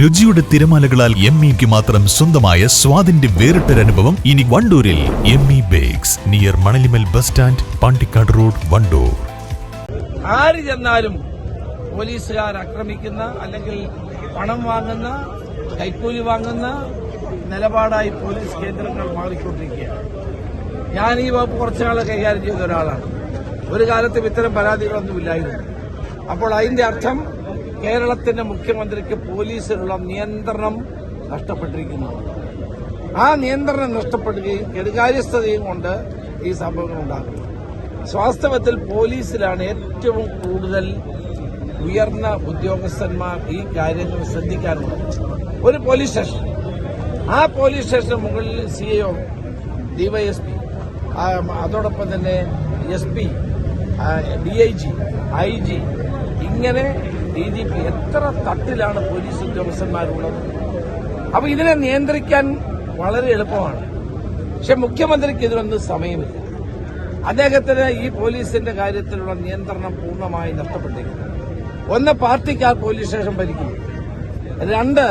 രുചിയുടെ തിരമാലകളാൽ എം ഇക്ക് മാത്രം സ്വന്തമായ സ്വാദിന്റെ വേറിട്ടൊരനുഭവം ഇനി വണ്ടൂരിൽ M E bakes near Manalimal bus stand Pandikkad road Wandoor. ആര് ചെന്നാലും പോലീസുകാർ ആക്രമിക്കുന്ന അല്ലെങ്കിൽ പണം വാങ്ങുന്ന കൈക്കൂലി വാങ്ങുന്ന നിലപാടായി പോലീസ് കേന്ദ്രങ്ങൾ മാറിക്കൊണ്ടിരിക്കുകയാണ്. ഞാൻ ഈ വകുപ്പ് കുറച്ചുനാൾ കൈകാര്യം ചെയ്ത ഒരാളാണ്. ഒരു കാലത്തും ഇത്തരം പരാതികളൊന്നും ഇല്ലായിരുന്നു. അപ്പോൾ അതിന്റെ അർത്ഥം കേരളത്തിന്റെ മുഖ്യമന്ത്രിക്ക് പോലീസിലുള്ള നിയന്ത്രണം നഷ്ടപ്പെട്ടിരിക്കുന്നു. ആ നിയന്ത്രണം നഷ്ടപ്പെടുകയും കെടുകാര്യസ്ഥതയും കൊണ്ട് ഈ സംഭവങ്ങൾ ഉണ്ടാകുന്നു വാസ്തവത്തിൽ പോലീസിലാണ് ഏറ്റവും കൂടുതൽ ഉയർന്ന ഉദ്യോഗസ്ഥന്മാർ ഈ കാര്യങ്ങൾ ശ്രദ്ധിക്കാറുള്ളത്. ഒരു പോലീസ് സ്റ്റേഷൻ. ആ പോലീസ് സ്റ്റേഷന് മുകളിൽ സി ഒ ഡിവൈഎസ്പി അതോടൊപ്പം തന്നെ S P D I G I G ഇങ്ങനെ ഡി ജി പി എത്ര തട്ടിലാണ് പോലീസ് ഉദ്യോഗസ്ഥന്മാരുള്ളത്? അപ്പൊ ഇതിനെ നിയന്ത്രിക്കാൻ വളരെ എളുപ്പമാണ്. പക്ഷെ മുഖ്യമന്ത്രിക്ക് ഇതിനൊന്നും സമയമില്ല. അദ്ദേഹത്തിന് ഈ പോലീസിന്റെ കാര്യത്തിലുള്ള നിയന്ത്രണം പൂർണമായി നഷ്ടപ്പെട്ടിരിക്കുന്നു. ഒന്ന് പാർട്ടിക്കാർ പോലീസ് സ്റ്റേഷൻ ഭരിക്കുന്നു. രണ്ട്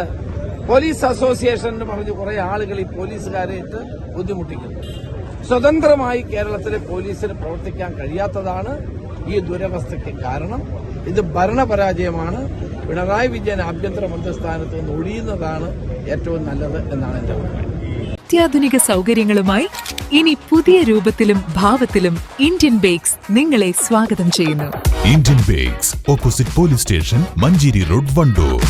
പോലീസ് അസോസിയേഷൻ എന്ന് പറഞ്ഞ് കുറെ ആളുകൾ ഈ പോലീസുകാരെ ഇട്ട് ബുദ്ധിമുട്ടിക്കുന്നു. സ്വതന്ത്രമായി കേരളത്തിലെ പോലീസിന് പ്രവർത്തിക്കാൻ കഴിയാത്തതാണ് ഈ ദുരവസ്ഥയ്ക്ക് കാരണം. ഇത് ഭരണപരാജയമാണ്. പിണറായി വിജയൻ ആഭ്യന്തര മന്ത്രിസ്ഥാനത്ത് നിന്ന് ഒഴിയുന്നതാണ് ഏറ്റവും നല്ലത് എന്നാണ് എന്റെ അഭിപ്രായം. അത്യാധുനിക സൗകര്യങ്ങളുമായി ഇനി പുതിയ രൂപത്തിലും ഭാവത്തിലും ഇന്ത്യൻ ബേക്സ് നിങ്ങളെ സ്വാഗതം ചെയ്യുന്നു. Indian bakes opposite police station Manjeri road Wandoor.